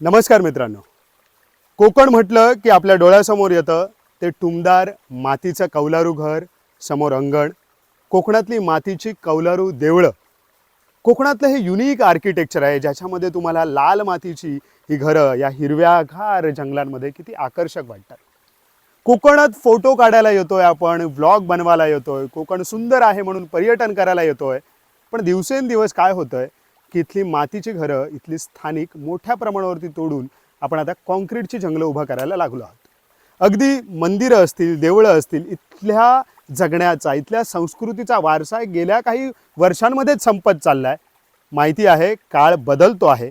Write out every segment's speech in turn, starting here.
नमस्कार मित्रांनो. कोकण म्हटलं की आपल्या डोळ्यासमोर येतं ते टुमदार मातीचं कौलारू घर समोर अंगण. कोकणातली मातीची कौलारू देवळं. कोकणातलं हे युनिक आर्किटेक्चर आहे ज्याच्यामध्ये तुम्हाला लाल मातीची ही घरं या हिरव्यागार जंगलांमध्ये किती आकर्षक वाटतात. कोकणात फोटो काढायला येतोय आपण व्लॉग बनवायला येतोय कोकण सुंदर आहे म्हणून पर्यटन करायला येतोय. पण दिवसेंदिवस काय होतंय? की इथली मातीची घरं इथली स्थानिक मोठ्या प्रमाणावरती तोडून आपण आता कॉन्क्रीटची जंगलं उभा करायला लागलो आहोत. अगदी मंदिरं असतील देवळं असतील इथल्या जगण्याचा इथल्या संस्कृतीचा वारसा गेल्या काही वर्षांमध्येच संपत चालला आहे माहिती आहे काळ बदलतो आहे.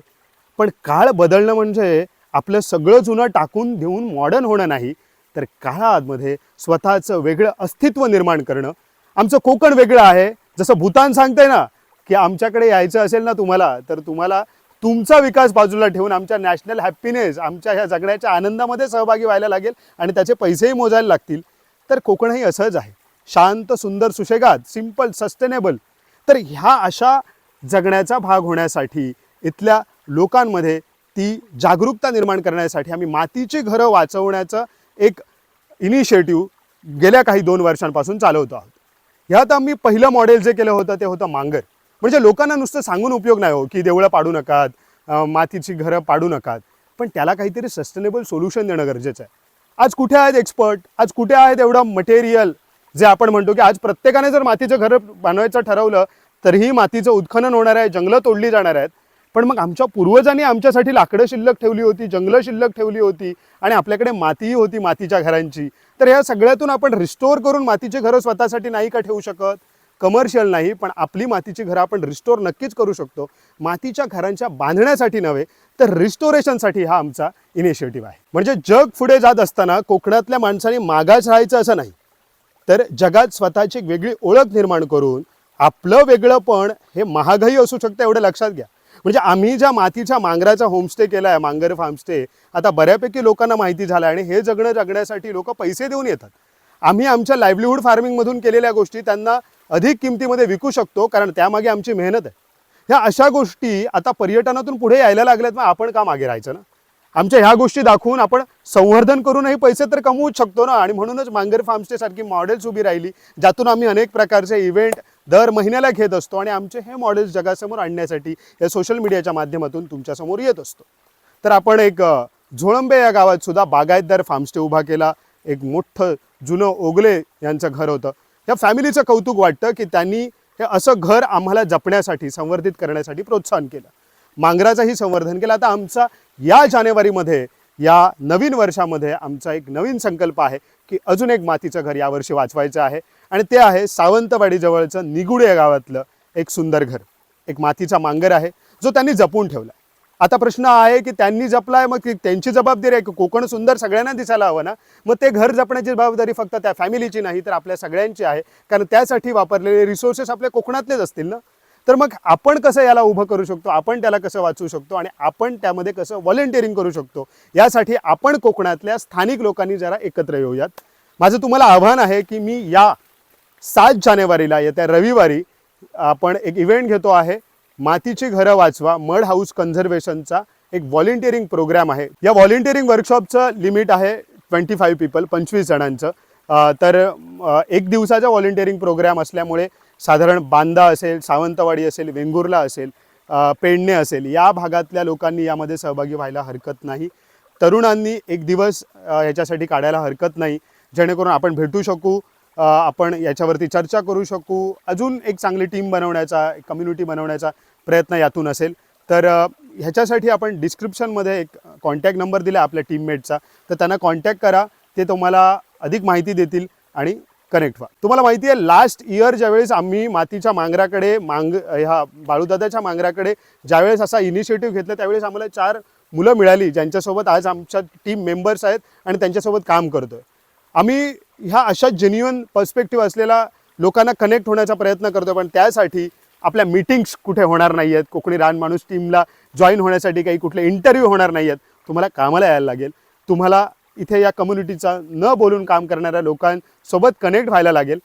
पण काळ बदलणं म्हणजे आपलं सगळं जुनं टाकून देऊन मॉडर्न होणं नाही तर काळामध्ये स्वतःचं वेगळं अस्तित्व निर्माण करणं. आमचं कोकण वेगळं आहे. जसं भूतान सांगतंय ना की आमच्याकडे यायचं असेल ना तुम्हाला तर तुम्हाला तुमचा विकास बाजूला ठेवून आमच्या नॅशनल हॅपीनेस आमच्या ह्या जगण्याच्या आनंदामध्ये सहभागी व्हायला लागेल आणि त्याचे पैसेही मोजायला लागतील. तर कोकणही असंच आहे. शांत सुंदर सुशेगात सिंपल सस्टेनेबल तर ह्या अशा जगण्याचा भाग होण्यासाठी इथल्या लोकांमध्ये ती जागरूकता निर्माण करण्यासाठी आम्ही मातीची घरं वाचवण्याचं एक इनिशिएटिव्ह गेल्या काही दोन वर्षांपासून चालवतो आहोत. ह्यात आम्ही पहिलं मॉडेल जे केलं होतं ते होतं मांगर. म्हणजे लोकांना नुसतं सांगून उपयोग नाही हो की देवळं पाडू नकात मातीची घरं पाडू नकात. पण त्याला काहीतरी सस्टेनेबल सोल्युशन देणं गरजेचं आहे. आज कुठे आहेत एक्सपर्ट आज कुठे आहेत एवढं मटेरियल जे आपण म्हणतो की आज प्रत्येकाने जर मातीचं घर बनवायचं ठरवलं तरीही मातीचं उत्खनन होणार आहे जंगलं तोडली जाणार आहेत. पण मग आमच्या पूर्वजांनी आमच्यासाठी लाकडं शिल्लक ठेवली होती जंगलं शिल्लक ठेवली होती आणि आपल्याकडे मातीही होती मातीच्या घरांची. तर या सगळ्यातून आपण रिस्टोअर करून मातीची घरं स्वतःसाठी नाही का ठेवू शकत? कमर्शियल नाही पण आपली मातीची घरं आपण रिस्टोर नक्कीच करू शकतो. मातीच्या घरांच्या बांधण्यासाठी नव्हे तर रिस्टोरेशनसाठी हा आमचा इनिशिएटिव्ह आहे. म्हणजे जग पुढे जात असताना कोकणातल्या माणसांनी मागास राहायचं असं नाही. तर जगात स्वतःची एक वेगळी ओळख निर्माण करून आपलं वेगळं पण हे महागही असू शकतं एवढं लक्षात घ्या. म्हणजे आम्ही ज्या मातीच्या मांगराचा होमस्टे केला आहे मांगर फार्मस्टे आता बऱ्यापैकी लोकांना माहिती झालं आहे आणि हे जगणं जगण्यासाठी लोक पैसे देऊन येतात. आम्ही आमच्या लाईव्हलीहूड फार्मिंगमधून केलेल्या गोष्टी त्यांना अधिक किमतीमध्ये विकू शकतो कारण त्यामागे आमची मेहनत आहे. ह्या अशा गोष्टी आता पर्यटनातून पुढे यायला लागल्यात मग आपण का मागे राहायचं ना? आमच्या ह्या गोष्टी दाखवून आपण संवर्धन करूनही पैसे तर कमवूच शकतो ना? आणि म्हणूनच मांगर फार्मस्टे सारखी मॉडेल्स उभी राहिली ज्यातून आम्ही अनेक प्रकारचे इव्हेंट दर महिन्याला घेत असतो आणि आमचे हे मॉडेल्स जगासमोर आणण्यासाठी या सोशल मीडियाच्या माध्यमातून तुमच्यासमोर येत असतो. तर आपण एक झोळंबे या गावात सुद्धा बागायतदार फार्मस्टे उभा केला. एक मोठं जुनं ओगले यांचं घर होतं. या फॅमिलीचं कौतुक वाटतं की त्यांनी हे असं घर आम्हाला जपण्यासाठी संवर्धित करण्यासाठी प्रोत्साहन केलं. मांगराचंही संवर्धन केलं. आता आमचा या जानेवारीमध्ये या नवीन वर्षामध्ये आमचा एक नवीन संकल्प आहे की अजून एक मातीचं घर यावर्षी वाचवायचं आहे. आणि ते आहे सावंतवाडीजवळचं निगुडे या गावातलं एक सुंदर घर. एक मातीचा मांगर आहे जो त्यांनी जपून ठेवला आता प्रश्न आहे की त्यांनी जपलाय मग त्यांची जबाबदारी आहे की कोकण सुंदर सगळ्यांना दिसायला हवं ना? मग ते घर जपण्याची जबाबदारी फक्त त्या फॅमिलीची नाही तर आपल्या सगळ्यांची आहे. कारण त्यासाठी वापरलेले रिसोर्सेस आपल्या कोकणातलेच असतील ना? तर मग आपण कसं याला उभं करू शकतो? आपण त्याला कसं वाचवू शकतो? आणि आपण त्यामध्ये कसं व्हॉलेंटिअरिंग करू शकतो? यासाठी आपण कोकणातल्या स्थानिक लोकांनी जरा एकत्र येऊयात. माझं तुम्हाला आव्हान आहे की मी या सात जानेवारीला येत्या रविवारी आपण एक इव्हेंट घेतो आहे. मातीची घरं वाचवा मड हाऊस कन्झर्वेशनचा एक व्हॉलेंटिअरिंग प्रोग्राम आहे. या व्हॉलेंटिअरिंग वर्कशॉपचं लिमिट आहे ट्वेंटी फाईव्ह पीपल पंचवीस जणांचं. तर एक दिवसाचा व्हॉलेंटिअरिंग प्रोग्राम असल्यामुळे साधारण बांदा असेल सावंतवाडी असेल वेंगुर्ला असेल पेडणे असेल या भागातल्या लोकांनी यामध्ये सहभागी व्हायला हरकत नाही. तरुणांनी एक दिवस ह्याच्यासाठी काढायला हरकत नाही. जेणेकरून आपण भेटू शकू आपण याच्यावरती चर्चा करू शकू. अजून एक चांगली टीम बनवण्याचा एक कम्युनिटी बनवण्याचा प्रयत्न यातून असेल. तर ह्याच्यासाठी आपण डिस्क्रिप्शनमध्ये एक कॉन्टॅक्ट नंबर दिला आपल्या टीममेटचा तर त्यांना कॉन्टॅक्ट करा ते तुम्हाला अधिक माहिती देतील आणि कनेक्ट व्हा. तुम्हाला माहिती आहे लास्ट इयर ज्यावेळेस आम्ही मातीच्या मांगराकडे मांग ह्या बाळूदादाच्या मांगराकडे ज्यावेळेस असा इनिशिएटिव्ह घेतला त्यावेळेस आम्हाला चार मुलं मिळाली ज्यांच्यासोबत आज आमच्या टीम मेंबर्स आहेत आणि त्यांच्यासोबत काम करतोय. आम्ही ह्या अशा जेन्युअन पर्स्पेक्टिव्ह असलेल्या लोकांना कनेक्ट होण्याचा प्रयत्न करतो पण त्यासाठी आपल्या मीटिंग्स कुठे होणार नाही आहेत कोकणी रान माणूस टीमला जॉईन होण्यासाठी काही कुठले इंटरव्ह्यू होणार नाही आहेत तुम्हाला कामाला यायला लागेल. तुम्हाला इथे या कम्युनिटीचा न बोलून काम करणाऱ्या लोकांसोबत कनेक्ट व्हायला लागेल.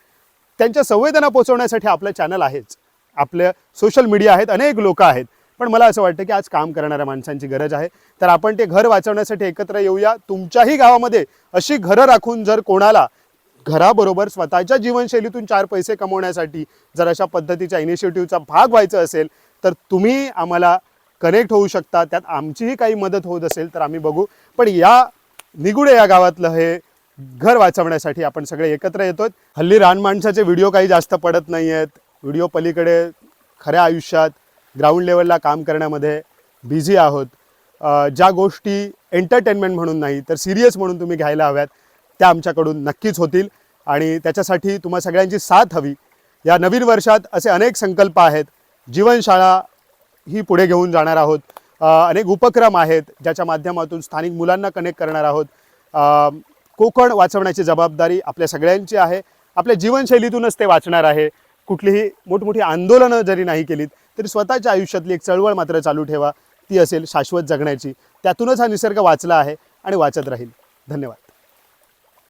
त्यांच्या संवेदना पोचवण्यासाठी आपलं चॅनल आहेच. आपल्या सोशल मीडिया आहेत अनेक लोक आहेत. पण मला असं वाटतं की आज काम करणाऱ्या माणसांची गरज आहे. तर आपण ते घर वाचवण्यासाठी एकत्र येऊया. तुमच्याही गावामध्ये अशी घरं राखून जर कोणाला घराबरोबर स्वतःच्या जीवनशैलीतून चार पैसे कमवण्यासाठी जर अशा पद्धतीच्या इनिशिएटिव्हचा भाग व्हायचं असेल तर तुम्ही आम्हाला कनेक्ट होऊ शकता. त्यात आमचीही काही मदत होत असेल तर आम्ही बघू. पण या निगुडे या गावातलं हे घर वाचवण्यासाठी आपण सगळे एकत्र येतो हल्ली रानमाणसाचे व्हिडिओ काही जास्त पडत नाही आहेत व्हिडिओ पलीकडे खऱ्या आयुष्यात ग्राउंड लेवलला काम करण्यामध्ये बिझी आहोत. ज्या गोष्टी एंटरटेनमेंट म्हणून नाही तर सिरियस म्हणून तुम्ही घ्यायला हव्यात त्या आमच्याकडून नक्कीच होतील. आणि त्याच्यासाठी तुम्हा सगळ्यांची साथ हवी. या नवीन वर्षात असे अनेक संकल्प आहेत. जीवनशाळा ही पुढे घेऊन जाणार आहोत. अनेक उपक्रम आहेत ज्याच्या माध्यमातून स्थानिक मुलांना कनेक्ट करणार आहोत. कोकण वाचवण्याची जबाबदारी आपल्या सगळ्यांची आहे. आपल्या जीवनशैलीतूनच ते वाचणार आहे. कुठलीही मोठमोठी आंदोलनं जरी नाही केलीत तरी स्वतःच्या आयुष्यातली एक चळवळ मात्र चालू ठेवा. ती असेल शाश्वत जगण्याची. त्यातूनच हा निसर्ग वाचला आहे आणि वाचत राहील. धन्यवाद.